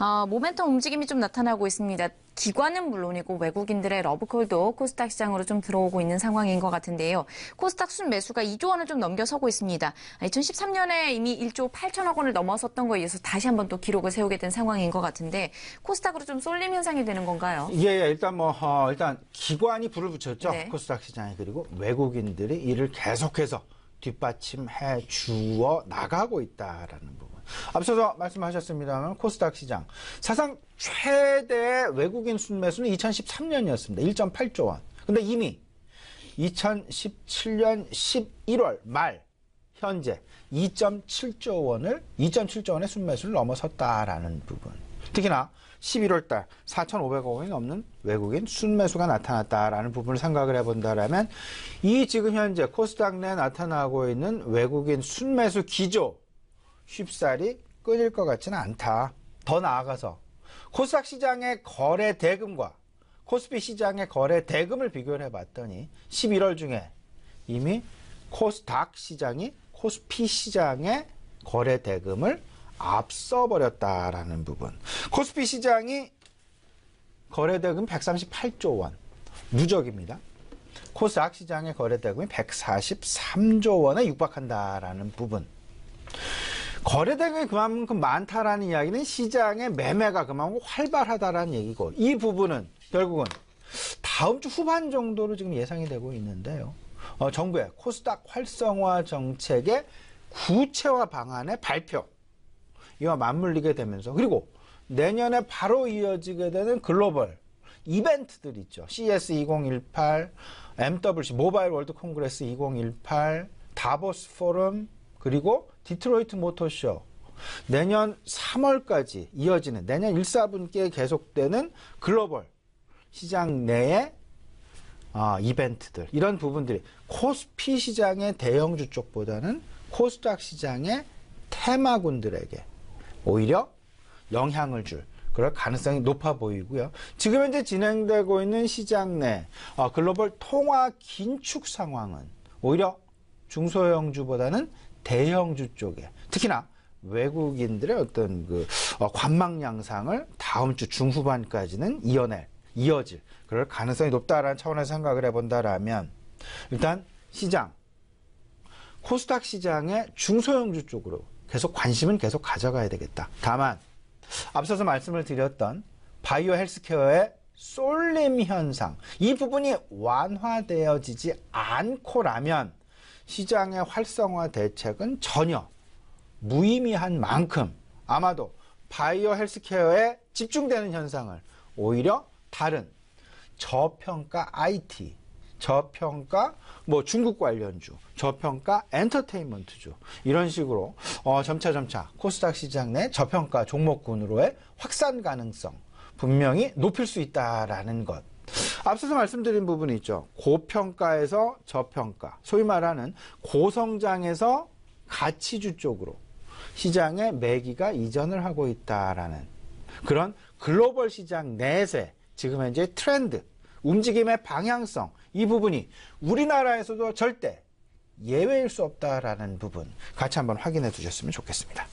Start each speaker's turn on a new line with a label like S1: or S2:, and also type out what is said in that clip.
S1: 어, 모멘텀 움직임이 좀 나타나고 있습니다. 기관은 물론이고 외국인들의 러브콜도 코스닥 시장으로 좀 들어오고 있는 상황인 것 같은데요. 코스닥 순 매수가 2조 원을 좀 넘겨서고 있습니다. 2013년에 이미 1조 8천억 원을 넘어섰던 거에 이어서 다시 한번 또 기록을 세우게 된 상황인 것 같은데 코스닥으로 좀 쏠림 현상이 되는 건가요?
S2: 예, 예, 일단 뭐 어, 일단 기관이 불을 붙였죠.
S1: 네.
S2: 코스닥 시장에 그리고 외국인들이 이를 계속해서 뒷받침해 주어 나가고 있다라는 부분. 앞서서 말씀하셨습니다만 코스닥 시장 사상 최대 외국인 순매수는 2013년이었습니다. 1.8조 원. 근데 이미 2017년 11월 말 현재 2.7조 원을 2.7조 원의 순매수를 넘어섰다라는 부분. 특히나 11월 달 4,500억 원이 넘는 외국인 순매수가 나타났다라는 부분을 생각을 해본다라면 이 지금 현재 코스닥 내에 나타나고 있는 외국인 순매수 기조 쉽사리 끊일 것 같지는 않다. 더 나아가서 코스닥 시장의 거래 대금과 코스피 시장의 거래 대금을 비교를 해봤더니 11월 중에 이미 코스닥 시장이 코스피 시장의 거래 대금을 앞서 버렸다라는 부분. 코스피 시장이 거래 대금 138조 원 누적입니다. 코스닥 시장의 거래 대금이 143조 원에 육박한다라는 부분. 거래 대금이 그만큼 많다라는 이야기는 시장의 매매가 그만큼 활발하다라는 얘기고 이 부분은 결국은 다음 주 후반 정도로 지금 예상이 되고 있는데요. 어, 정부의 코스닥 활성화 정책의 구체화 방안의 발표 이와 맞물리게 되면서 그리고 내년에 바로 이어지게 되는 글로벌 이벤트들 있죠. CS 2018, MWC 모바일 월드 콩그레스 2018, 다보스 포럼 그리고 디트로이트 모터쇼 내년 3월까지 이어지는 내년 1, 4분기에 계속되는 글로벌 시장 내의 아, 이벤트들 이런 부분들이 코스피 시장의 대형주 쪽보다는 코스닥 시장의 테마군들에게 오히려 영향을 줄 그럴 가능성이 높아 보이고요. 지금 현재 진행되고 있는 시장 내 어, 글로벌 통화 긴축 상황은 오히려 중소형주보다는 대형주 쪽에 특히나 외국인들의 어떤 그 어, 관망 양상을 다음 주 중후반까지는 이어낼 이어질 그럴 가능성이 높다라는 차원에서 생각을 해본다라면 일단 시장 코스닥 시장의 중소형주 쪽으로 계속 관심은 계속 가져가야 되겠다. 다만 앞서서 말씀을 드렸던 바이오 헬스케어의 쏠림 현상 이 부분이 완화되어지지 않고라면 시장의 활성화 대책은 전혀 무의미한 만큼 아마도 바이오 헬스케어에 집중되는 현상을 오히려 다른 저평가 IT, 저평가 뭐 중국 관련주, 저평가 엔터테인먼트주 이런 식으로 어, 점차 점차 코스닥 시장 내 저평가 종목군으로의 확산 가능성 분명히 높일 수 있다라는 것. 앞서서 말씀드린 부분이 있죠. 고평가에서 저평가, 소위 말하는 고성장에서 가치주 쪽으로 시장의 매기가 이전을 하고 있다라는 그런 글로벌 시장 내세 지금 현재 트렌드, 움직임의 방향성 이 부분이 우리나라에서도 절대 예외일 수 없다라는 부분 같이 한번 확인해 두셨으면 좋겠습니다.